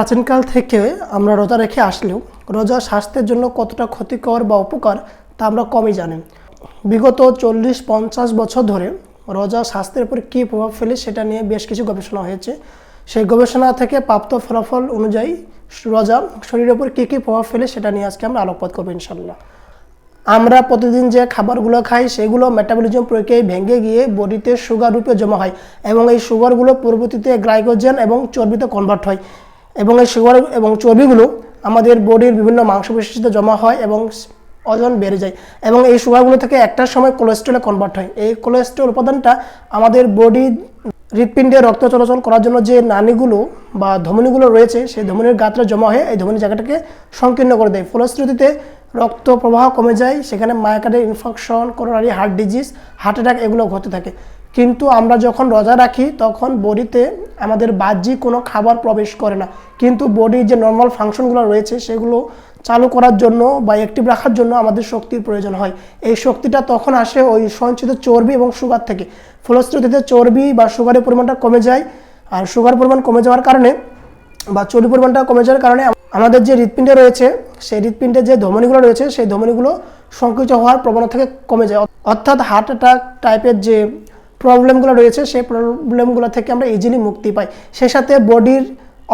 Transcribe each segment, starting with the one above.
প্রাচীনকাল থেকে আমরা রোজা রেখে আসলেও রোজা স্বাস্থ্যের জন্য কতটা ক্ষতিকর বা উপকার তা আমরা কমই জানি। বিগত চল্লিশ পঞ্চাশ বছর ধরে রোজা স্বাস্থ্যের উপর কী প্রভাব ফেলে সেটা নিয়ে বেশ কিছু গবেষণা হয়েছে। সেই গবেষণা থেকে প্রাপ্ত ফলাফল অনুযায়ী রোজা শরীরের উপর কী কী প্রভাব ফেলে সেটা নিয়ে আজকে আমরা আলোকপাত করব ইনশাল্লাহ আমরা প্রতিদিন যে খাবারগুলো খাই সেগুলো মেটাবলিজম প্রক্রিয়ায় ভেঙে গিয়ে বডিতে সুগার রূপে জমা হয় এবং এই সুগারগুলো পরবর্তীতে গ্লাইকোজেন এবং চর্বিতে কনভার্ট হয়। এবং এই সুগার এবং চর্বিগুলো আমাদের বডির বিভিন্ন মাংসপেশিতে জমা হয় এবং ওজন বেড়ে যায়। এবং এই সুগারগুলো থেকে একটা সময় কোলেস্ট্রলে কনভার্ট হয়। এই কোলেস্ট্রল উপাদানটা আমাদের বডি হৃৎপিণ্ডে রক্ত চলাচল করার জন্য যে নানিগুলো বা ধমনীগুলো রয়েছে, সেই ধমনীর গাত্রে জমা হয়ে এই ধমনী জায়গাটাকে সংকীর্ণ করে দেয়। ফলশ্রুতিতে রক্ত প্রবাহ কমে যায়, সেখানে মায়াকার্ডের infection coronary heart disease heart attack এগুলো হতে থাকে। কিন্তু আমরা যখন রোজা রাখি, তখন বডিতে আমাদের বাহ্যিক কোনো খাবার প্রবেশ করে না। কিন্তু বডির যে নর্মাল ফাংশনগুলো রয়েছে, সেগুলো চালু করার জন্য বা অ্যাক্টিভ রাখার জন্য আমাদের শক্তির প্রয়োজন হয়। এই শক্তিটা তখন আসে ওই সঞ্চিত চর্বি এবং সুগার থেকে। ফলশ্রুতিতে চর্বি বা সুগারের পরিমাণটা কমে যায়। আর সুগার পরিমাণ কমে যাওয়ার কারণে বা চর্বি পরিমাণটা কমে যাওয়ার কারণে আমাদের যে হৃৎপিণ্ডে রয়েছে, সেই হৃৎপিণ্ডে যে ধমনিগুলো রয়েছে, সেই ধমনিগুলো সংকুচিত হওয়ার প্রবণতা থেকে কমে যায়। অর্থাৎ হার্ট অ্যাটাক টাইপের যে প্রবলেমগুলো রয়েছে, সেই প্রবলেমগুলো থেকে আমরা ইজিলি মুক্তি পাই। সেই সাথে বডির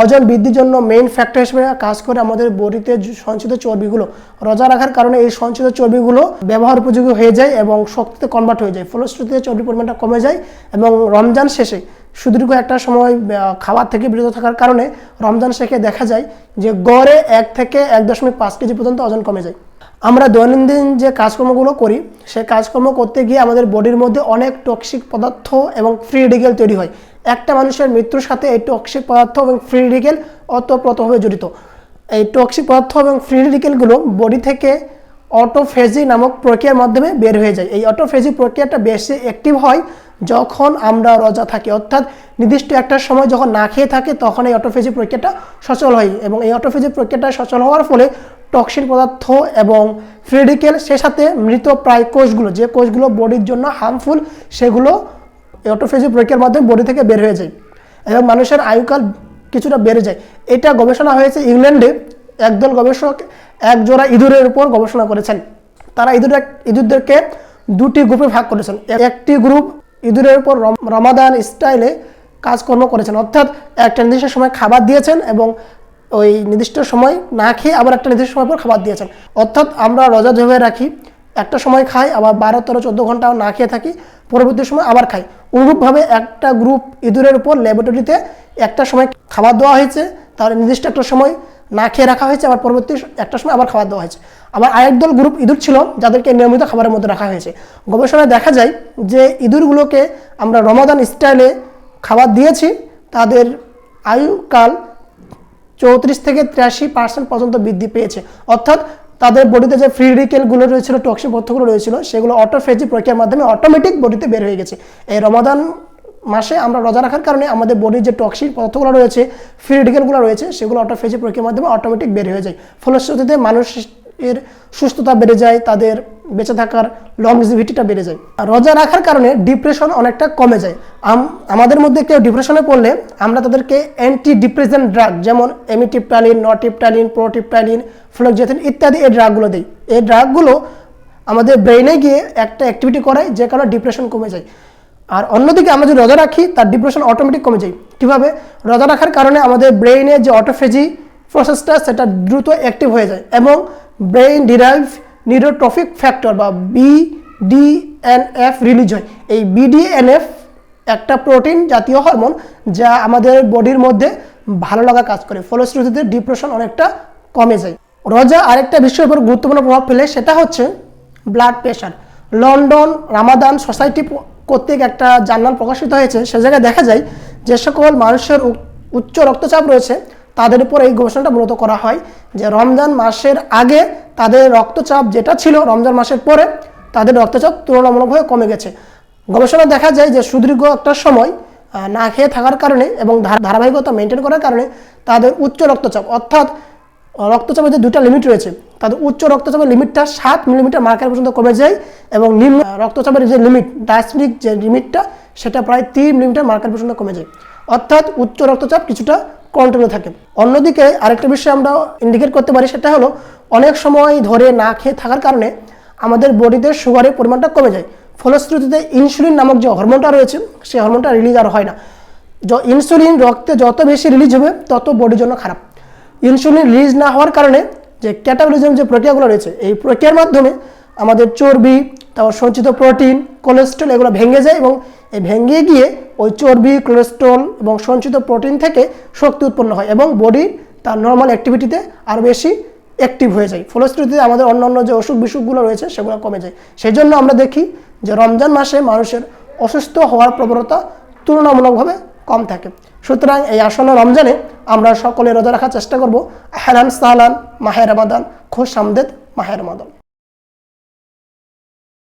ওজন বৃদ্ধির জন্য মেইন ফ্যাক্টর হিসেবে কাজ করে আমাদের বডিতে সঞ্চিত চর্বিগুলো, রোজা রাখার কারণে এই সঞ্চিত চর্বিগুলো ব্যবহার উপযোগী হয়ে যায় এবং শক্তিতে কনভার্ট হয়ে যায়। ফলশ্রুতিতে চর্বির পরিমাণটা কমে যায় এবং রমজান শেষে সুদীর্ঘ একটা সময় খাবার থেকে বিরত থাকার কারণে রমজান শেখে দেখা যায় যে গড়ে এক থেকে এক দশমিক পাঁচ কেজি পর্যন্ত ওজন কমে যায়। আমরা দৈনন্দিন যে কাজকর্মগুলো করি সে কাজকর্ম করতে গিয়ে আমাদের বডির মধ্যে অনেক টক্সিক পদার্থ এবং ফ্রি রেডিকেল তৈরি হয়। একটা মানুষের মৃত্যুর সাথে এই টক্সিক পদার্থ এবং ফ্রি রেডিকেল অতপ্রতভাবে জড়িত। এই টক্সিক পদার্থ এবং ফ্রি রেডিকেলগুলো বডি থেকে অটোফেজি নামক প্রক্রিয়ার মাধ্যমে বের হয়ে যায়। এই অটোফেজি প্রক্রিয়াটা বেশি অ্যাক্টিভ হয় যখন আমরা রজা থাকি। অর্থাৎ নির্দিষ্ট একটা সময় যখন না খেয়ে থাকে, তখন এই অটোফেজি প্রক্রিয়াটা সচল হয় এবং এই অটোফেজি প্রক্রিয়াটা সচল হওয়ার ফলে টক্সিন পদার্থ এবং ফ্রিডিকেল, সে সাথে মৃত প্রায় কোষগুলো, যে কোষগুলো বডির জন্য হার্মফুল সেগুলো অটোফেজি প্রক্রিয়ার মাধ্যমে বডি থেকে বের হয়ে যায় এবং মানুষের আয়ুকাল কিছুটা বেড়ে যায়। এটা গবেষণা হয়েছে ইংল্যান্ডে, একদল গবেষক এক জোড়া ইঁদুরের উপর গবেষণা করেছেন। তারা ইঁদুর, ইঁদুরদেরকে দুটি গ্রুপে ভাগ করেছেন। একটি গ্রুপ ইঁদুরের উপর রমাদান স্টাইলে কাজকর্ম করেছেন। অর্থাৎ একটা নির্দিষ্ট সময় খাবার দিয়েছেন এবং ওই নির্দিষ্ট সময় না খেয়ে আবার একটা নির্দিষ্ট সময় পর খাবার দিয়েছেন অর্থাৎ আমরা রোজা ধরে রাখি, একটা সময় খাই, আবার বারো, তেরো, চোদ্দ ঘণ্টা না খেয়ে থাকি, পরবর্তী সময় আবার খাই। অনুরূপভাবে একটা গ্রুপ ইঁদুরের উপর ল্যাবরেটরিতে একটা সময় খাবার দেওয়া হয়েছে তাহলে নির্দিষ্ট একটা সময় না খেয়ে রাখা হয়েছে, আবার পরবর্তী একটা সময় আবার খাবার দেওয়া হয়েছে। আবার আরেক দল গ্রুপ ইঁদুর ছিল, যাদেরকে নিয়মিত খাবারের মধ্যে রাখা হয়েছে। গবেষণায় দেখা যায় যে ইঁদুরগুলোকে আমরা রমাদান স্টাইলে খাবার দিয়েছি, তাদের আয়ুকাল চৌত্রিশ থেকে তিরাশি পার্সেন্ট পর্যন্ত বৃদ্ধি পেয়েছে। অর্থাৎ তাদের বডিতে যে ফ্রি রিকেলগুলো রয়েছিল টক্সিক পদার্থগুলো রয়েছিল, সেগুলো অটোফেজি প্রক্রিয়ার মাধ্যমে অটোমেটিক বডিতে বের হয়ে গেছে। এই রমাদান মাসে আমরা রোজা রাখার কারণে আমাদের বডির যে টক্সিক পদার্থগুলো রয়েছে ফ্রি রেডিকেলগুলো রয়েছে, সেগুলো অটোফেজি প্রক্রিয়ার মাধ্যমে অটোমেটিক বের হয়ে যায়। ফলশ্রুতিতে মানুষের সুস্থতা বেড়ে যায়, তাদের বেঁচে থাকার লংজিভিটিটা বেড়ে যায়। আর রোজা রাখার কারণে ডিপ্রেশন অনেকটা কমে যায়। আমাদের মধ্যে কেউ ডিপ্রেশনে পড়লে আমরা তাদেরকে অ্যান্টি ডিপ্রেশন ড্রাগ যেমন এমিটিপটালিন নটিপটালিন প্রোটিপটালিন ফ্লোকজেথিন ইত্যাদি এই ড্রাগগুলো দেয় এই ড্রাগগুলো আমাদের ব্রেইনে গিয়ে একটা অ্যাক্টিভিটি করায় যে কারণে ডিপ্রেশন কমে যায়। আর অন্যদিকে আমরা যদি রোজা রাখি, তার ডিপ্রেশন অটোমেটিক কমে যায়। কীভাবে? রোজা রাখার কারণে আমাদের ব্রেইনে যে অটোফেজি প্রসেসটা সেটা দ্রুত অ্যাক্টিভ হয়ে যায় এবং ব্রেইন ডিরাইভ নিউরোট্রফিক ফ্যাক্টর বা বিডিএনএফ রিলিজ হয় এই বিডিএনএফ একটা প্রোটিন জাতীয় হরমোন যা আমাদের বডির মধ্যে ভালো লাগা কাজ করে। ফলশ্রুতিতে ডিপ্রেশন অনেকটা কমে যায়। রোজা আরেকটা বিষয়ের উপর গুরুত্বপূর্ণ প্রভাব ফেলে সেটা হচ্ছে blood pressure London Ramadan society কর্তৃক একটা জার্নাল প্রকাশিত হয়েছে। সে জায়গায় দেখা যায় যে সকল মানুষের উচ্চ রক্তচাপ রয়েছে। তাদের উপর এই গবেষণাটা মূলত করা হয় যে রমজান মাসের আগে তাদের রক্তচাপ যেটা ছিল রমজান মাসের পরে তাদের রক্তচাপ তুলনামূলকভাবে কমে গেছে। গবেষণা দেখা যায় যে সুদীর্ঘ একটা সময় না খেয়ে থাকার কারণে এবং ধারাবাহিকতা মেনটেন করার কারণে তাদের উচ্চ রক্তচাপ অর্থাৎ রক্তচাপের যে দুটা লিমিট রয়েছে, তাদের উচ্চ রক্তচাপের লিমিটটা সাত মিলিমিটার মার্কের পর্যন্ত কমে যায় এবং নিম্ন রক্তচাপের যে লিমিট ডায়াসমিক যে লিমিটটা সেটা প্রায় তিন মিলিমিটার মার্কের পর্যন্ত কমে যায়। অর্থাৎ উচ্চ রক্তচাপ কিছুটা কন্টিনিউ থাকে। অন্যদিকে আরেকটা বিষয় আমরা ইন্ডিকেট করতে পারি, সেটা হলো অনেক সময় ধরে না খেয়ে থাকার কারণে আমাদের বডিতে সুগারের পরিমাণটা কমে যায়। ফলশ্রুতিতে ইনসুলিন নামক যে হরমোনটা রয়েছে, সেই হরমোনটা রিলিজ আর হয় না। ইনসুলিন রক্তে যত বেশি রিলিজ হবে, তত বডির জন্য খারাপ। ইনসুলিন রিলিজ না হওয়ার কারণে যে ক্যাটাবলিজম যে প্রক্রিয়াগুলো রয়েছে, এই প্রক্রিয়ার মাধ্যমে আমাদের চর্বি, তারপর সঞ্চিত প্রোটিন কোলেস্ট্রল এগুলো ভেঙে যায় এবং এই ভেঙে গিয়ে ওই চর্বি কোলেস্ট্রল এবং সঞ্চিত প্রোটিন থেকে শক্তি উৎপন্ন হয় এবং বডি তার নর্মাল অ্যাক্টিভিটিতে আরও বেশি অ্যাক্টিভ হয়ে যায়। ফলশ্রুতিতে আমাদের অন্যান্য যে অসুখ বিসুখগুলো রয়েছে সেগুলো কমে যায়। সেই জন্য আমরা দেখি যে রমজান মাসে মানুষের অসুস্থ হওয়ার প্রবণতা তুলনামূলকভাবে কম থাকে। সুতরাং এই আসন্ন রমজানে আমরা সকলে রোজা রাখার চেষ্টা করব। হেলান সালান মাহের রমাদান, খোশ আমদেদ মাহের রমাদান।